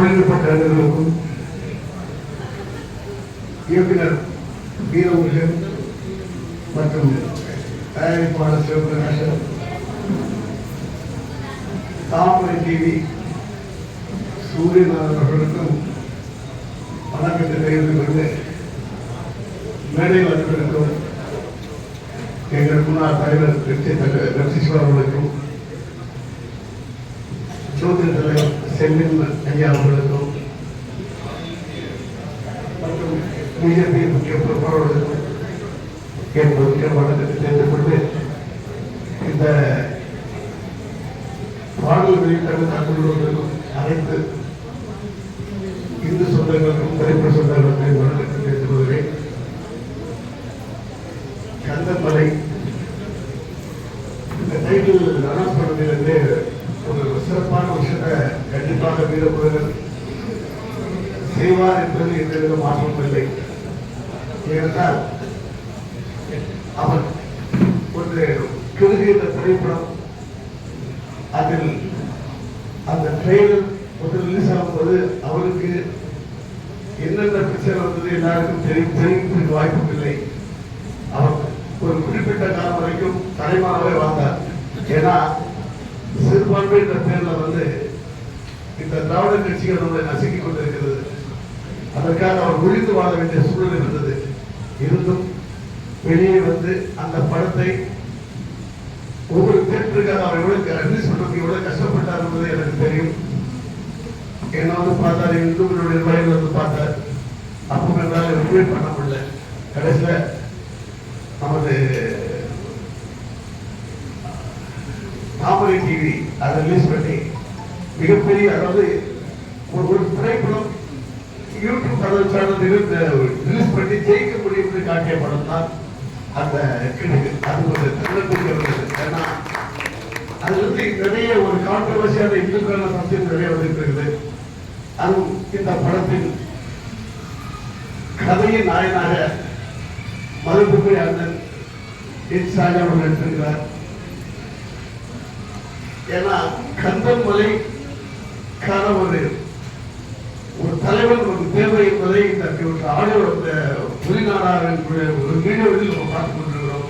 தொழில்நுட்ப கலைஞர்களுக்கும் இயக்குனர் வீரமுருகன் மற்றும் தயாரிப்பாளர் சிவபிரகாசன் தாமரை டிவி சூரியநாதன் அவர்களுக்கும் வணக்கத்தை தெரிவித்துக் கொண்டு மேடை வந்திருக்கும் எங்கள் முன்னாள் தலைவர் திருச்சி தலைவர் ரசிஸ்வர் அவர்களுக்கும் ஜோதிட தலைவர் செல்வின் ஐயா அவர்களுக்கும். மற்றும் பிஜேபி முக்கிய பொறுப்பாளர்களுக்கும் என் முக்கிய வணக்கத்தை தெரிந்து கொண்டு இந்த பாடல் வெளியிட்ட தகவல்களுக்கும் அனைத்து இந்து சொந்தங்களுக்கும் திரைப்பட சொந்தங்களுக்கும் வணக்கத்தை தெரிவித்துக் கொள்கிறேன். கந்தமலை. இந்த டைட்டில் அனௌன்ஸ் பண்ணதிலிருந்து ஒரு சிறப்பான விஷயத்தை கண்டிப்பாக வீரமுருகன் செய்வார் என்பது எந்தவித மாற்றமும் இல்லை. ஏனென்றால் அவர் ஒரு என்ற திரைப்படம் அதில் அந்த ட்ரெயிலர் முதல் ரிலீஸ் ஆகும்போது அவருக்கு என்னென்ன பிரச்சனை வந்தது எல்லாருக்கும் தெரியும் தெரிவிப்பதற்கு வாய்ப்பும் இல்லை. அவர் ஒரு குறிப்பிட்ட காலம் வரைக்கும் தலைமாவே வாழ்ந்தார். ஏன்னா சிறுபான்மை பேர்ல வந்து இந்த திராவிட கட்சிகள் நம்மளை நசுக்கிக் கொண்டிருக்கிறது. அதற்காக அவர் ஒழித்து வாழ வேண்டிய சூழல் இருந்தது இருந்தும் வெளியே வந்து அந்த படத்தை ஒவ்வொரு தேட்டருக்காக அவர் எவ்வளவு ரிலீஸ் பண்றதுக்கு எவ்வளவு கஷ்டப்பட்டார் என்பது எனக்கு தெரியும். என்ன வந்து பார்த்தார் இந்துக்களுடைய நிர்வாகிகள் வந்து பார்த்தார். அப்போ என்னால் ரிப்பீட் பண்ண முடியல. கடைசியில நமது தாமரை டிவி அதை ரிலீஸ் பண்ணி மிகப்பெரிய அதாவது ஒரு ஒரு திரைப்படம் யூடியூப் படம் சேனல் ரிலீஸ் பண்ணி ஜெயிக்க முடியும்னு காட்டிய படம் தான் அந்த கிழக்கு அது ஒரு தன்னம்பிக்கை வந்தது. ஏன்னா அதுல இருந்து நிறைய ஒரு கான்ட்ரவர்சியான இந்துக்கள சப்ஜெக்ட் நிறைய வந்துருக்கிறது அதுவும் இந்த படத்தின் கதையின் நாயனாக மதுபுக்குரி அண்ணன் என் சாஜா அவர்கள் எடுத்திருக்கிறார் ஏன்னா கந்தமலை மலைக்கான ஒரு ஒரு தலைவன் ஒரு தேவை என்பதை இந்த ஒரு ஆடியோ இந்த புலிநாடாவின் ஒரு வீடியோவில் நம்ம பார்த்துக் கொண்டிருக்கிறோம்.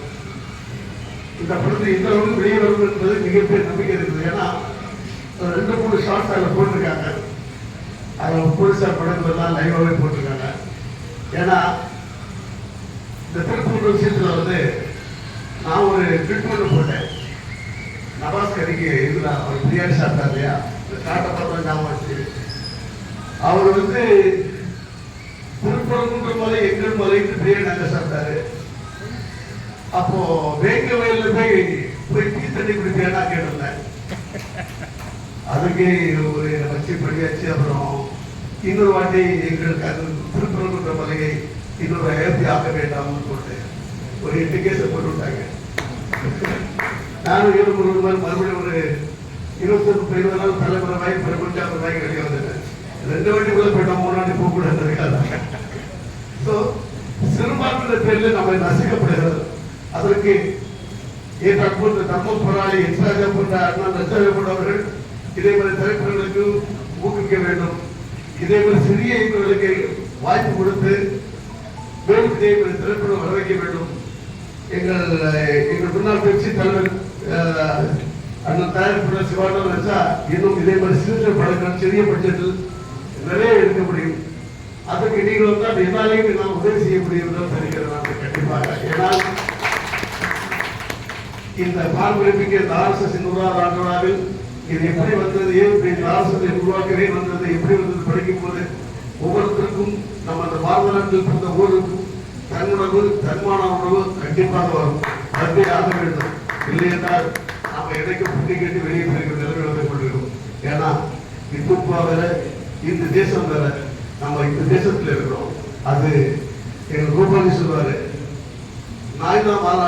இந்த படத்தில் இந்த அளவுக்கு வெளியே வரும் என்பது மிகப்பெரிய நம்பிக்கை இருக்குது. ஏன்னா ரெண்டு மூணு ஷார்ட்ஸ் அதில் போட்டிருக்காங்க. அதில் புதுசாக படங்கள் எல்லாம் லைவாகவே போட்டிருக்காங்க. ஏன்னா இந்த திருப்பூர் விஷயத்தில் வந்து நான் ஒரு ட்ரீட்மெண்ட் போட்டேன். நவாஸ் கரிக்கு அவர் பிரியாணி சாப்பிட்டார் இல்லையா? இந்த ஞாபகம் வச்சு அவர் வந்து திருப்பரங்குன்ற மலை எங்கள் மலைக்கு பிரியாணி அங்கே சாப்பிட்டாரு. அப்போ வேங்க வயல்ல போய் போய் டீ தண்ணி குடிப்பியானா கேட்டிருந்தேன் அதுக்கு ஒரு வச்சு படியாச்சு. அப்புறம் இன்னொரு வாட்டி எங்களுக்கு அது திருப்பரங்குன்ற மலையை இன்னொரு அயோத்தி ஆக்க வேண்டாம்னு போட்டு ஒரு எட்டு கேஸை போட்டு விட்டாங்க. நானும் ஏழு முருகன் மாதிரி மறுபடியும் ஒரு இருபத்தொன்று இருபது நாள் தலைமுறை வாங்கி பெருமஞ்சாவது வாங்கி வெளியே வந்துட்டேன் ரெண்டு வாட்டி கூட போயிட்டோம் மூணு வாட்டி போக கூடாது ஸோ சிறுபான்மையின பேரில் நம்ம நசுக்கப்படுகிறது. அதற்கு ஏற்ற போன்ற தர்ம போராளி எச்ராஜா போன்ற அண்ணா நச்சாஜா போன்றவர்கள் இதே மாதிரி திரைப்படங்களுக்கு ஊக்குவிக்க வேண்டும். இதே மாதிரி சிறிய இயக்குநர்களுக்கு வாய்ப்பு கொடுத்து மேலும் இதே மாதிரி திரைப்படம் வர வைக்க வேண்டும். எங்கள் எங்கள் முன்னாள் கட்சி தலைவர் அண்ணன் தயாரிப்புள்ள சிவானந்தம் நினைச்சா இன்னும் இதே மாதிரி சிறுத்தை படங்கள் சிறிய பட்ஜெட்டில் நிறைய எடுக்க முடியும். அதற்கு நீங்கள் வந்து என்னாலையும் நாம் உதவி செய்ய முடியும் என்று தெரிகிறது கண்டிப்பாக. ஏன்னால் இந்த பார்வைக்கு இந்த ஆர்எஸ்எஸ் நூறாவது ஆண்டு விழாவில் இது எப்படி வந்தது ஏன் இந்த ஆர்எஸ்எஸ் உருவாக்கவே வந்தது எப்படி வந்தது படிக்கும் போது ஒவ்வொருத்தருக்கும் நம்ம அந்த பாரத நாட்டில் பிறந்த ஊருக்கும் தன்னுணர்வு தன்மான உணர்வு கண்டிப்பாக வரும். வந்தே ஆக வேண்டும்? இல்லை என்றால் நாம இடைக்கு புட்டி கேட்டு வெளியே போயிருக்கிற நிலைமை வந்து கொண்டிருக்கிறோம். ஏன்னா இந்துப்பா வேற இந்த தேசம் வேற நம்ம இந்த தேசத்துல இருக்கிறோம். அது எங்க கோபாலி சொல்லுவாரு நாய் தான் வால்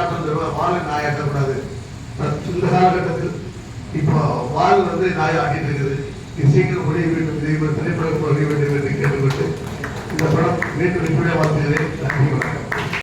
வாழை நாய் ஆட்டக்கூடாது. இந்த காலகட்டத்தில் இப்போ வாழ் வந்து நாய் ஆட்டிட்டு இருக்குது. இது சீக்கிரம் முடிய வேண்டும் திரைப்படம் முடிய வேண்டும் என்று கேட்டுக்கொண்டு இந்த படம் மீண்டும் இப்படியே வாழ்த்துகிறேன்.